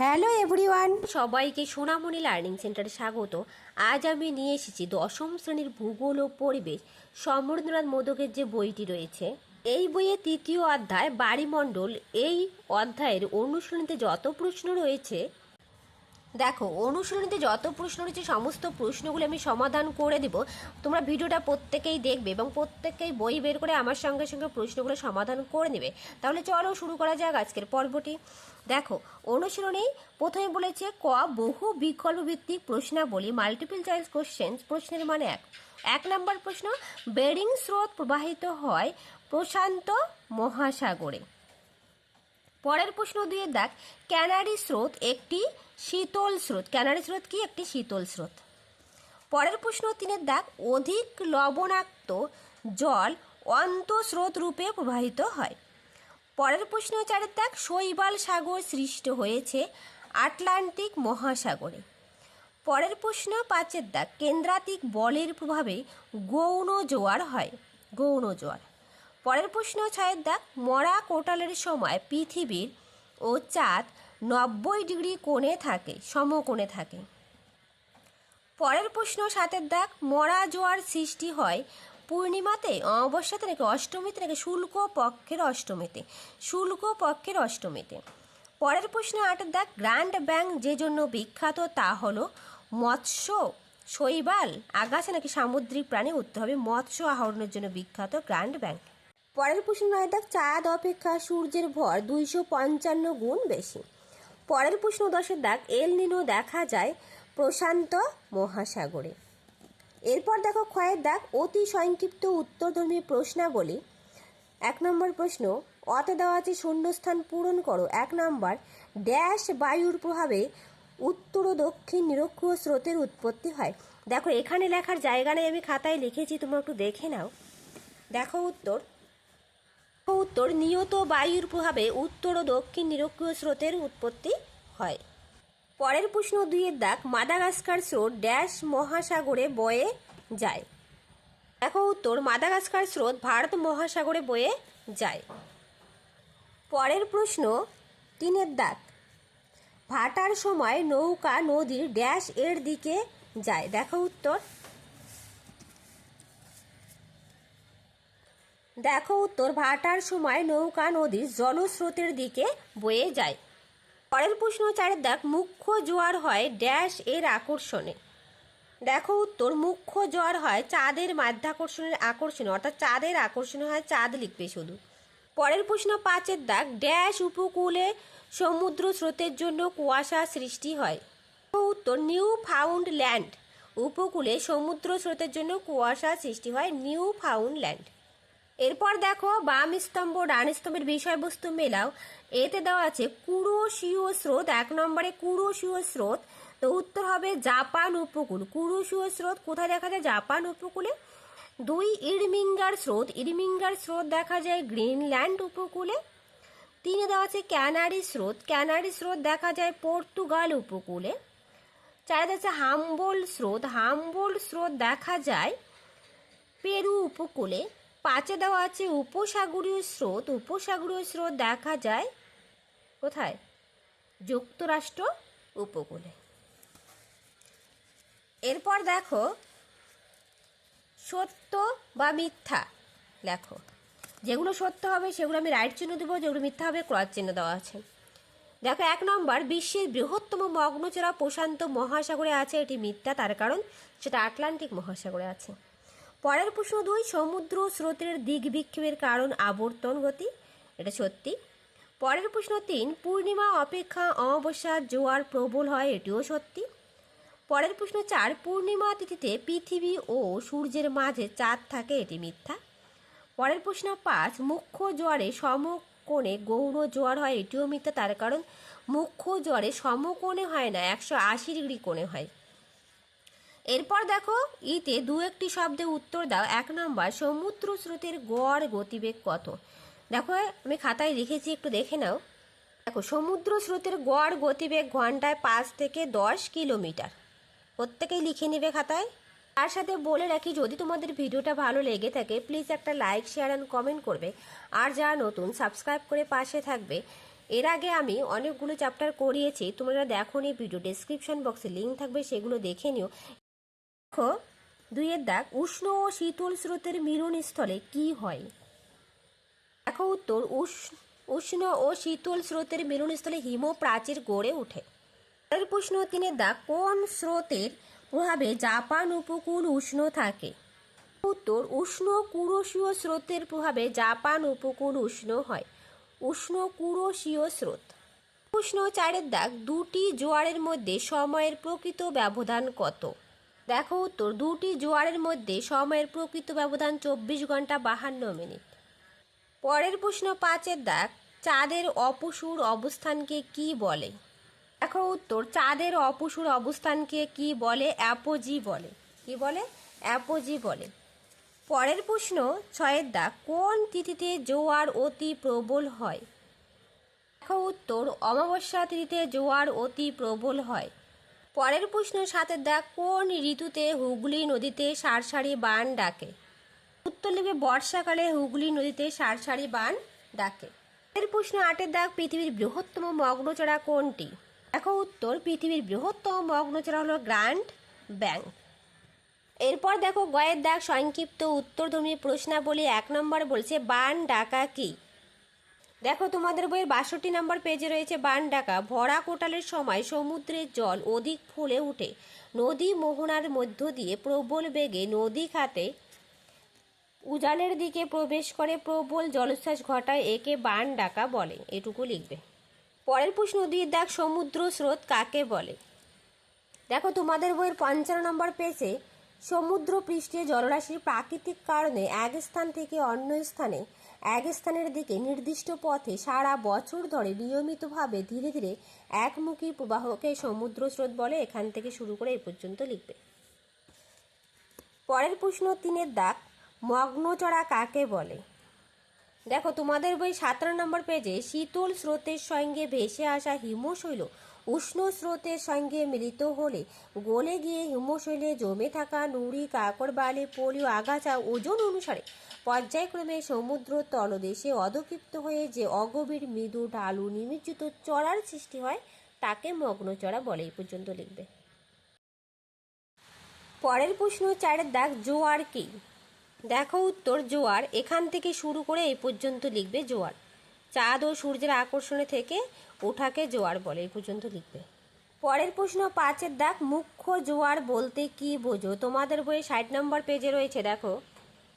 Hello everyone. সবাইকে সোনামণি learning সেন্টারে স্বাগত। আজ আমি নিয়ে এসেছি দশম শ্রেণির ভূগোল ও পরিবেশ সমরেন্দ্রনাথ মোদকের যে বইটি রয়েছে। এই বইয়ের তৃতীয় অধ্যায় বাড়িমণ্ডল। এই অধ্যায়ের অনুশীলনীতে যত প্রশ্ন রয়েছে দেখো, অনুশীলনীতে যত প্রশ্ন রয়েছে, সমস্ত প্রশ্নগুলো আমি সমাধান করে দেব। তোমরা ভিডিওটা প্রত্যেকেই দেখবে এবং প্রত্যেকেই বই বের করে আমার সঙ্গে সঙ্গে প্রশ্নগুলো সমাধান করে নেবে। তাহলে চলো শুরু করা যাক আজকের পর্বটি। দেখো, অনুশীলনী প্রথমে বলেছে, ক, বহু বিকল্প ভিত্তিক প্রশ্নাবলী মাল্টিপল চয়েস কোশ্চেন প্রশ্নের মানে এক। এক নম্বর প্রশ্ন, বেরিং স্রোত প্রবাহিত হয় প্রশান্ত মহাসাগরে। পরের প্রশ্ন দিয়ে দেখ, ক্যানারি স্রোত একটি শীতল স্রোত ক্যানারি স্রোত কি? একটি শীতল স্রোত। পরের প্রশ্ন তিনের দেখ, অধিক লবণাক্ত জল অন্তঃস্রোত রূপে প্রবাহিত হয়। পরের প্রশ্ন চারের দেখ, শৈবাল সাগর সৃষ্ট হয়েছে আটলান্টিক মহাসাগরে। পরের প্রশ্ন পাঁচের দাগ কেন্দ্রাতিক বলের প্রভাবে গৌণ জোয়ার হয়, গৌণ জোয়ার। পরের প্রশ্ন ছয়ের দাগ মরা কোটালের সময় পৃথিবীর ও চাঁদ নব্বই ডিগ্রি কোণে থাকে, সমকোণে থাকে। পরের প্রশ্ন, সাতের দাগ, মরা জোয়ার সৃষ্টি হয় পূর্ণিমাতে অমাবস্যাতে নাকি অষ্টমীতে নাকি শুল্ক পক্ষের অষ্টমীতে? শুল্ক পক্ষের অষ্টমীতে। পরের প্রশ্ন, আটের দাগ, গ্র্যান্ড ব্যাংক যে জন্য বিখ্যাত তা হলো মৎস্য শৈবাল। আগাছা নাকি সামুদ্রিক প্রাণী উঠতে হবে মৎস্য আহরণের জন্য বিখ্যাত গ্র্যান্ড ব্যাংক পরের প্রশ্ন, নয় দাগ, চাঁদ অপেক্ষা সূর্যের ভর দুইশো পঞ্চান্ন গুণ বেশি। পরের প্রশ্ন দশের দাগ, এল নিনো দেখা যায় প্রশান্ত মহাসাগরে। এরপর দেখো ক্ষয়ের দাগ, অতি সংক্ষিপ্ত উত্তরধর্মী প্রশ্নাবলী। এক নম্বর প্রশ্ন, অতে দেওয়া আছে শূন্যস্থান পূরণ করো। এক নম্বর, ড্যাশ বায়ুর প্রভাবে উত্তর ও দক্ষিণ নিরক্ষীয় স্রোতের উৎপত্তি হয়। দেখো এখানে লেখার জায়গা নেই, আমি খাতায় লিখেছি, তোমরা একটু দেখে নাও। দেখো উত্তর উত্তর নিয়ত বায়ুর প্রভাবে উত্তর ও দক্ষিণ নিরক্ষীয় স্রোতের উৎপত্তি হয়। পরের প্রশ্ন দুইয়ের দাগ, মাদাগাস্কার স্রোত ড্যাশ মহাসাগরে বয়ে যায়। দেখো উত্তর, মাদাগাস্কার স্রোত ভারত মহাসাগরে বয়ে যায়। পরের প্রশ্ন তিনের দাগ, ভাটার সময় নৌকা, নদীর ড্যাশ এর দিকে যায়। দেখো উত্তর দেখো উত্তর, ভাটার সময় নৌকা নদীর জলস্রোতের দিকে বয়ে যায়। পরের প্রশ্ন চারের দাগ মুখ্য জোয়ার হয় ড্যাশ এর আকর্ষণে। দেখো উত্তর, মুখ্য জোয়ার হয় চাঁদের মাধ্যাকর্ষণের আকর্ষণে, অর্থাৎ চাঁদের আকর্ষণে হয় চাঁদ লিখবে শুধু। পরের প্রশ্ন পাঁচের দাগ ড্যাশ উপকূলে সমুদ্র স্রোতের জন্য কুয়াশা সৃষ্টি হয়। উত্তর নিউ ফাউন্ড ল্যান্ড উপকূলে সমুদ্র স্রোতের জন্য কুয়াশা সৃষ্টি হয় নিউ ফাউন্ড ল্যান্ড এরপর দেখো বাম স্তম্ভ, ডান স্তম্ভের বিষয়বস্তু মেলাও। এতে দেওয়া আছে কুরোশীয় স্রোত, এক নম্বরে কুরোশীয় স্রোত, তো উত্তর হবে জাপান উপকূল। কুরোশীয় স্রোত কোথায় দেখা যায়? জাপান উপকূলে। দুই ইরমিঙ্গার স্রোত ইডমিঙ্গার স্রোত দেখা যায় গ্রিনল্যান্ড উপকূলে। তিনে দেওয়া আছে ক্যানারি স্রোত ক্যানারি স্রোত দেখা যায় পর্তুগাল উপকূলে। চারে আছে হাম্বোল স্রোত হাম্বোল স্রোত দেখা যায় পেরু উপকূলে। পাঁচে দেওয়া আছে উপসাগরীয় স্রোত। উপসাগরীয় স্রোত দেখা যায় কোথায়? যুক্তরাষ্ট্র উপকূলে। এরপর দেখো, সত্য বা মিথ্যা লেখো। যেগুলো সত্য হবে, সেগুলো আমি রাইট চিহ্ন দেবো, যেগুলো মিথ্যা হবে, ক্রস চিহ্ন দেওয়া আছে। দেখো, এক নম্বর, বিশ্বের বৃহত্তম মগ্নচড়া প্রশান্ত মহাসাগরে আছে, এটি মিথ্যা, তার কারণ সেটা আটলান্টিক মহাসাগরে আছে। পরের প্রশ্ন দুই, সমুদ্র স্রোতের দিক বিক্ষেপের কারণ আবর্তন গতি, এটা সত্যি। পরের প্রশ্ন তিন, পূর্ণিমা অপেক্ষা অমাবস্যার জোয়ার প্রবল হয়, এটিও সত্যি। পরের প্রশ্ন চার, পূর্ণিমা তিথিতে পৃথিবী ও সূর্যের মাঝে চাঁদ থাকে, এটি মিথ্যা। পরের প্রশ্ন পাঁচ, মুখ্য জোয়ারে সমকোণে গৌণ জোয়ার হয়, এটিও মিথ্যা, তার কারণ মুখ্য জোয়ারে সমকোণে হয় না, একশো আশি ডিগ্রি কোণে হয়। এরপর দেখো, ইতে দু একটি শব্দে উত্তর দাও। এক নম্বর, সমুদ্র স্রোতের গড় গতিবেগ কত? দেখো, আমি খাতায় লিখেছি, একটু দেখে নাও। দেখো, সমুদ্র স্রোতের গড় গতিবেগ ঘন্টায় পাঁচ থেকে দশ কিলোমিটার। প্রত্যেকেই লিখে নেবে খাতায়। তার সাথে বলে রাখি, যদি তোমাদের ভিডিওটা ভালো লেগে থাকে প্লিজ একটা লাইক শেয়ার অ্যান্ড কমেন্ট করবে। আর যারা নতুন সাবস্ক্রাইব করে পাশে থাকবে। এর আগে আমি অনেকগুলো চ্যাপ্টার করিয়েছি, তোমরা দেখো নি ভিডিও ডেসক্রিপশন বক্সে লিঙ্ক থাকবে, সেগুলো দেখে নিও। দেখো দুইয়ের দাগ উষ্ণ ও শীতল স্রোতের মিলনস্থলে কি হয়? দেখো উত্তর উষ্ণ উষ্ণ ও শীতল স্রোতের মিলনস্থলে হিম প্রাচীর গড়ে ওঠে। পরের প্রশ্ন, তিনের দাগ কোন স্রোতের প্রভাবে জাপান উপকূল উষ্ণ থাকে? উত্তর, উষ্ণ কুরসীয় স্রোতের প্রভাবে জাপান উপকূল উষ্ণ হয়। উষ্ণ কুরসীয় স্রোত। উষ্ণ চারের দাগ দুটি জোয়ারের মধ্যে সময়ের প্রকৃত ব্যবধান কত? দেখো উত্তর, দুটি জোয়ারের মধ্যে সময়ের প্রকৃত ব্যবধান চব্বিশ ঘণ্টা বাহান্ন মিনিট। পরের প্রশ্ন পাঁচের দাগ, চাঁদের অপসুর অবস্থানকে কি বলে? দেখো উত্তর, চাঁদের অপসুর অবস্থানকে কি বলে? অ্যাপোজি বলে। কি বলে? অ্যাপোজি বলে। পরের প্রশ্ন ছয়ের দাগ, কোন তিথিতে জোয়ার অতি প্রবল হয়? দেখো উত্তর, অমাবস্যা তিথিতে জোয়ার অতি প্রবল হয়। পরের প্রশ্ন সাতের দাগ কোন ঋতুতে হুগলি নদীতে সারসারি বান ডাকে? উত্তর লিখবে বর্ষাকালে হুগলি নদীতে সারসারি বান ডাকে। এর প্রশ্ন আটের দাগ পৃথিবীর বৃহত্তম মগ্নচড়া কোনটি? দেখো উত্তর, পৃথিবীর বৃহত্তম মগ্নচড়া হলো গ্র্যান্ড ব্যাংক। এরপর দেখো গয়ের দাগ সংক্ষিপ্ত উত্তরধর্মী প্রশ্নাবলী এক নম্বর বলছে, বান ডাকা কি? দেখো, তোমাদের বইয়ের বাষট্টি নম্বর পেজে রয়েছে বান ডাকা ভরা কোটালের সময় সমুদ্রের জল অধিক ফুলে উঠে। নদী মোহনার মধ্য দিয়ে প্রবল বেগে নদী খাতে উজানের দিকে প্রবেশ করে প্রবল জলোচ্ছ্বাস ঘটায় একে বান ডাকা বলে। এটুকু লিখবে। পরের প্রশ্ন দুই দাগ সমুদ্র স্রোত কাকে বলে? দেখো, তোমাদের বইয়ের পঞ্চান্ন নম্বর পেজে সমুদ্র পৃষ্ঠে জলরাশির প্রাকৃতিক কারণে এক স্থান থেকে অন্য স্থানে এক স্থানের দিকে নির্দিষ্ট পথে সারা বছর ধরে নিয়মিতভাবে ধীরে ধীরে একমুখী প্রবাহকে সমুদ্র স্রোত বলে এখান থেকে শুরু করে এ পর্যন্ত লিখবে। পরের প্রশ্ন তিনের দাগ, মগ্নচড়া কাকে বলে? দেখো, তোমাদের বই সতেরো নম্বর পেজে শীতল স্রোতের সঙ্গে ভেসে আসা হিমশৈল উষ্ণ স্রোতের সঙ্গে মিলিত হলে গলে গিয়ে হিমশৈলে জমে থাকা নুড়ি, কাকড়, বালি পলি ও আগাছা, ওজন অনুসারে পর্যায়ক্রমে সমুদ্র তলদেশে অধক্ষিপ্ত হয়ে যে অগভীর মৃদু ঢালু নিমজ্জিত চড়ার সৃষ্টি হয়, তাকে মগ্নচড়া বলে এই পর্যন্ত লিখবে। পরের প্রশ্ন, চারের দাগ জোয়ার কি? দেখো উত্তর, জোয়ার। এখান থেকে শুরু করে এই পর্যন্ত লিখবে জোয়ার। চাঁদ ও সূর্যের আকর্ষণে থেকে ওঠাকে জোয়ার বলে, এই পর্যন্ত লিখবে। পরের প্রশ্ন, পাঁচের দাগ, মুখ্য জোয়ার বলতে কি বোঝো? তোমাদের বইয়ে ষাট নম্বর পেজে রয়েছে, দেখো।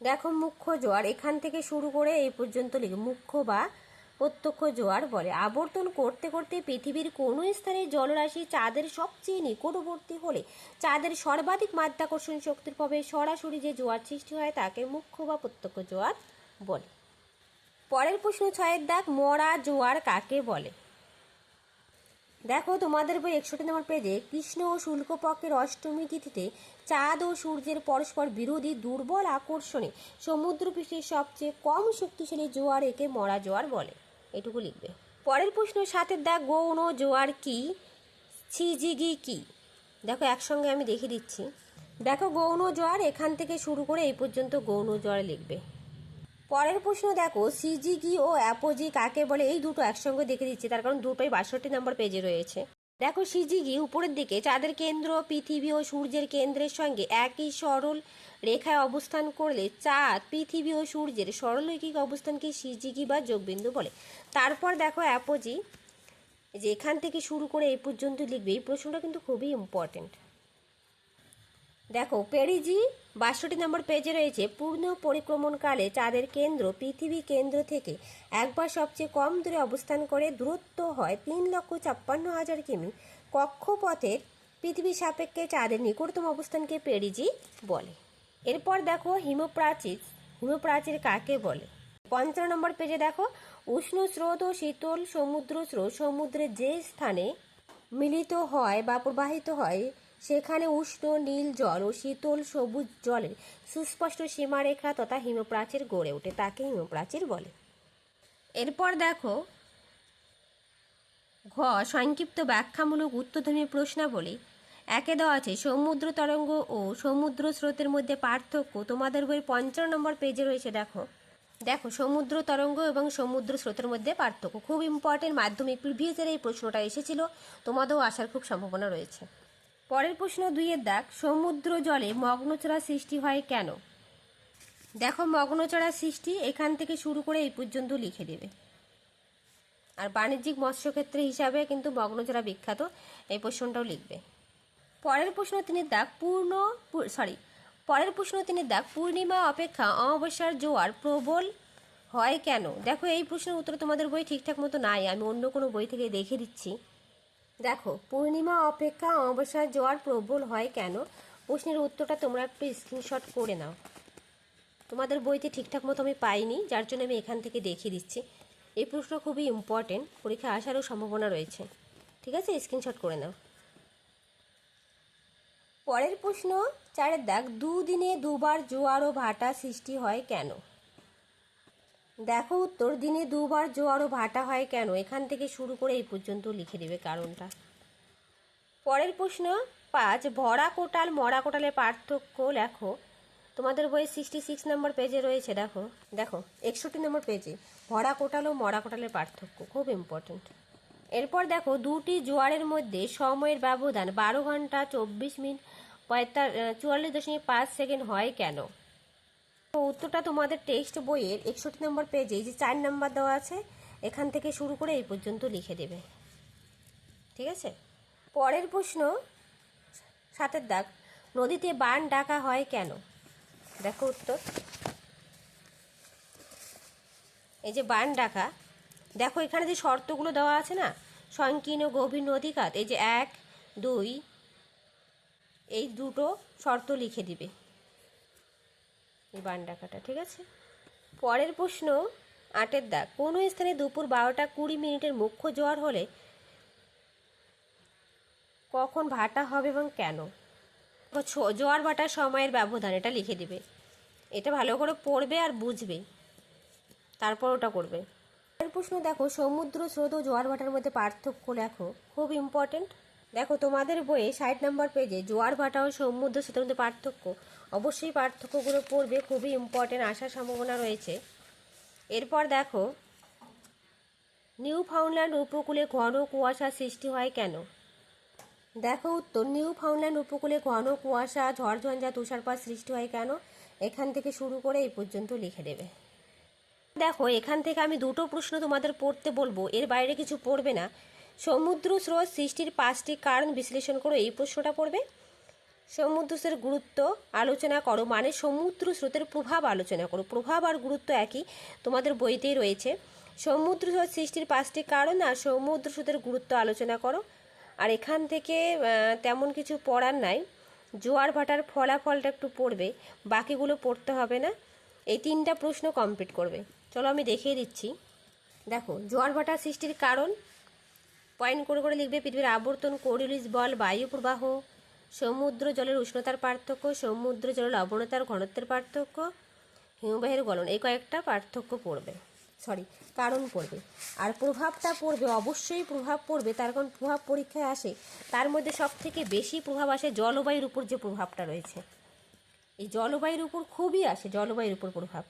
দেখো, মুখ্য জোয়ার, এখান থেকে শুরু করে এই পর্যন্ত লিখবে। মুখ্য বা প্রত্যক্ষ জোয়ার বলে, আবর্তন করতে করতে পৃথিবীর কোনো স্থানে জলরাশি চাঁদের সবচেয়ে নিকটবর্তী হলে, চাঁদের সর্বাধিক মাধ্যাকর্ষণ শক্তির প্রভাবে সরাসরি যে জোয়ার সৃষ্টি হয়, তাকে মুখ্য বা প্রত্যক্ষ জোয়ার বলে। পরের প্রশ্ন, ছয়ের দাগ মরা জোয়ার কাকে বলে? দেখো তোমাদের বই একষট্টি নম্বর পেজে কৃষ্ণ ও শুল্কপক্ষের অষ্টমী তিথিতে চাঁদ ও সূর্যের পরস্পর বিরোধী দুর্বল আকর্ষণে সমুদ্র পৃষ্ঠের সবচেয়ে কম শক্তিশালী জোয়ার একে মরা জোয়ার বলে। এটুকু লিখবে। পরের প্রশ্ন, সাতের দাগ গৌণ জোয়ার কি? ছিজিগি কি? দেখো একসঙ্গে আমি দেখিয়ে দিচ্ছি। দেখো গৌণ জোয়ার এখান থেকে শুরু করে এই পর্যন্ত গৌণ জোয়ার লিখবে। পরের প্রশ্ন দেখো সিজিগি ও অ্যাপোজি কাকে বলে? এই দুটো একসঙ্গে দেখে দিচ্ছি, তার কারণ দুটোই বাষট্টি নম্বর পেজে রয়েছে। দেখো সিজিগি উপরের দিকে, চাঁদের কেন্দ্র, পৃথিবী ও সূর্যের কেন্দ্রের সঙ্গে একই সরল রেখায় অবস্থান করলে চাঁদ, পৃথিবী ও সূর্যের সরলরৈখিক অবস্থানকে সিজিগি বা যোগবিন্দু বলে। তারপর দেখো অ্যাপোজি যে এখান থেকে শুরু করে এই পর্যন্ত লিখবে, এই প্রশ্নটা কিন্তু খুবই ইম্পর্টেন্ট দেখো, পেরিজি বাষট্টি নম্বর পেজে রয়েছে, পূর্ণ পরিক্রমণকালে চাঁদের কেন্দ্র, পৃথিবী কেন্দ্র থেকে একবার সবচেয়ে কম দূরে অবস্থান করে দূরত্ব হয় তিন লক্ষ ছাপ্পান্ন হাজার কিমি। কক্ষপথের পৃথিবীর সাপেক্ষে চাঁদের নিকটতম অবস্থানকে পেরিজি বলে। এরপর দেখো হিমপ্রাচীর হিমপ্রাচীর কাকে বলে? পঞ্চান্ন নম্বর পেজে দেখো, উষ্ণ স্রোত ও শীতল সমুদ্র স্রোত, সমুদ্রের যে স্থানে মিলিত হয় বা প্রবাহিত হয় সেখানে উষ্ণ নীল জল ও শীতল সবুজ জলের সুস্পষ্ট সীমারেখা তথা হিমপ্রাচীর গড়ে ওঠে, তাকে হিমপ্রাচীর বলে। এরপর দেখো, ঘ, সংক্ষিপ্ত ব্যাখ্যামূলক উত্তরধর্মী প্রশ্নাবলী। একে দেওয়া আছে, সমুদ্র তরঙ্গ ও সমুদ্র স্রোতের মধ্যে পার্থক্য তোমাদের বইয়ের পঞ্চান্ন নম্বর পেজে রয়েছে, দেখো। দেখো, সমুদ্র তরঙ্গ এবং সমুদ্র স্রোতের মধ্যে পার্থক্য। খুব ইম্পর্টেন্ট মাধ্যমিক প্রিভিয়াসের এই প্রশ্নটা এসেছিল, তোমাদেরও আসার খুব সম্ভাবনা রয়েছে। পরের প্রশ্ন দুইয়ের দাগ সমুদ্র জলে মগ্নচড়া সৃষ্টি হয় কেন? দেখো মগ্নচড়া সৃষ্টি এখান থেকে শুরু করে এই পর্যন্ত লিখে দেবে। আর বাণিজ্যিক মৎস্যক্ষেত্রে হিসাবে কিন্তু মগ্নচড়া বিখ্যাত, এই প্রশ্নটাও লিখবে। পরের প্রশ্ন তিনি দাগ পূর্ণ সরি পরের প্রশ্ন তিনি দাগ পূর্ণিমা অপেক্ষা অমাবস্যার জোয়ার প্রবল হয় কেন? দেখো, এই প্রশ্নের উত্তর তোমাদের বই ঠিকঠাক মতো নাই, আমি অন্য কোনো বই থেকে দেখে দিচ্ছি। দেখো, পূর্ণিমা অপেক্ষা অমাবস্যার জোয়ার প্রবল হয় কেন? প্রশ্নের উত্তরটা তোমরা একটু স্ক্রিনশট করে নাও। তোমাদের বইতে ঠিকঠাক মতো আমি পাইনি, যার জন্য আমি এখান থেকে দেখিয়ে দিচ্ছি। এই প্রশ্ন খুবই ইম্পর্টেন্ট পরীক্ষা আসারও সম্ভাবনা রয়েছে। ঠিক আছে? স্ক্রিনশট করে নাও। পরের প্রশ্ন, চারের দাগ, দুদিনে দুবার জোয়ার ও ভাটা সৃষ্টি হয় কেন? দেখো, উত্তর দিনে দুবার জোয়ার ও ভাটা হয় কেন? এখান থেকে শুরু করে এই পর্যন্ত লিখে দেবে কারণটা। পরের প্রশ্ন, পাঁচ, ভরা কোটাল, মরা কোটালের পার্থক্য লেখো। তোমাদের বইয়ে সিক্সটি সিক্স নম্বর পেজে রয়েছে, দেখো। দেখো, একষট্টি নম্বর পেজে ভরা কোটাল ও মরা কোটালের পার্থক্য, খুব ইম্পর্ট্যান্ট এরপর দেখো, দুটি জোয়ারের মধ্যে সময়ের ব্যবধান বারো ঘণ্টা চব্বিশ মিনিট পঁয়তাল চুয়াল্লিশ দশমিক পাঁচ সেকেন্ড হয় কেন? উত্তরটা তোমাদের টেক্সট বইয়ের একষট্টি নম্বর পেজে যে চার নম্বর দেওয়া আছে, এখান থেকে শুরু করে এই পর্যন্ত লিখে দেবে। ঠিক আছে? পরের প্রশ্ন, সাতের দাগ, নদীতে বান ডাকা হয় কেন? দেখো উত্তর। এই যে বান ডাকা, দেখো এখানে যে শর্তগুলো দেওয়া আছে না, সংকীর্ণ গভীর নদী নদীকাত এই যে এক, দুই, এই দুটো শর্ত লিখে দিবে। এই বান ডাকাটা ঠিক আছে? পরের প্রশ্ন, আটের দাগ। কোনো স্থানে দুপুর বারোটা কুড়ি মিনিটের মুখ্য জোয়ার হলে কখন ভাটা হবে এবং কেন? জোয়ার ভাটার সময়ের ব্যবধান, এটা লিখে দিবে। এটা ভালো করে পড়বে আর বুঝবে। তারপর ওটা করবে। প্রশ্ন দেখো, সমুদ্র স্রোত ও জোয়ার ভাটার মধ্যে পার্থক্য লেখো। খুব ইম্পর্টেন্ট দেখো, তোমাদের বইয়ে ষাট নম্বর পেজে জোয়ার ভাটা ও সমুদ্র স্রোতের মধ্যে পার্থক্য। অবশ্যই পার্থক্যগুলো পড়বে, খুবই ইম্পর্টেন্ট আসার সম্ভাবনা রয়েছে। এরপর দেখো নিউ ফাউন্ডল্যান্ড উপকূলে ঘন কুয়াশা সৃষ্টি হয় কেন? দেখো উত্তর নিউ ফাউন্ডল্যান্ড উপকূলে ঘন কুয়াশা, ঝড়ঝঞ্ঝা, তুষারপাত সৃষ্টি হয় কেন? এখান থেকে শুরু করে এই পর্যন্ত লিখে দেবে। দেখো, এখান থেকে আমি দুটো প্রশ্ন তোমাদের পড়তে বলব, এর বাইরে কিছু পড়বে না। সমুদ্র স্রোত সৃষ্টির পাঁচটি কারণ বিশ্লেষণ করো এই প্রশ্নটা পড়বে। সমুদ্র স্রোতের গুরুত্ব আলোচনা করো মানে সমুদ্র স্রোতের প্রভাব আলোচনা করো। প্রভাব আর গুরুত্ব একই, তোমাদের বইতেই রয়েছে। সমুদ্র স্রোত সৃষ্টির পাঁচটি কারণ আর সমুদ্র স্রোতের গুরুত্ব আলোচনা করো। আর এখান থেকে তেমন কিছু পড়ার নাই। জোয়ার ভাটার ফলাফলটা একটু পড়বে, বাকিগুলো পড়তে হবে না। এই তিনটা প্রশ্ন কমপ্লিট করবে। চলো আমি দেখিয়ে দিচ্ছি। দেখো, জোয়ার ভাটার সৃষ্টির কারণ পয়েন্ট করে করে লিখবে, পৃথিবীর আবর্তন কোরিলিস বল, বায়ু, প্রবাহ, সমুদ্র, জলের উষ্ণতার পার্থক্য, সমুদ্র, জলের লবণতার ঘনত্বের পার্থক্য, হিমবাহের গলন, এই কয়েকটা পার্থক্য পড়বে সরি কারণ পড়বে। আর প্রভাবটা পড়বে, অবশ্যই প্রভাব পড়বে, তার কারণ প্রভাব পরীক্ষায় আসে, তার মধ্যে সব থেকে বেশি প্রভাব আসে জলবায়ুর উপর যে প্রভাবটা রয়েছে। এই জলবায়ুর উপর খুবই আসে, জলবায়ুর উপর প্রভাব।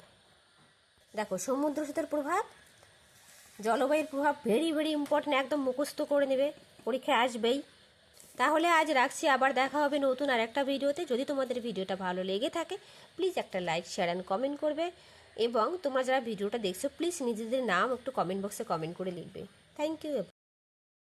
দেখো, সমুদ্র স্রোতের প্রভাব জলবায়ুর প্রভাব ভেরি ভেরি ইম্পর্টেন্ট একদম মুখস্থ করে নেবে, পরীক্ষায় আসবেই। তাহলে আজ রাখছি, আবার দেখা হবে নতুন আর একটা ভিডিওতে। যদি তোমাদের ভিডিওটা ভালো লেগে থাকে প্লিজ একটা লাইক শেয়ার অ্যান্ড কমেন্ট করবে। এবং তোমরা যারা ভিডিওটা দেখছ প্লিজ নিজেদের নাম একটু কমেন্ট বক্সে কমেন্ট করে লিখবে। Thank you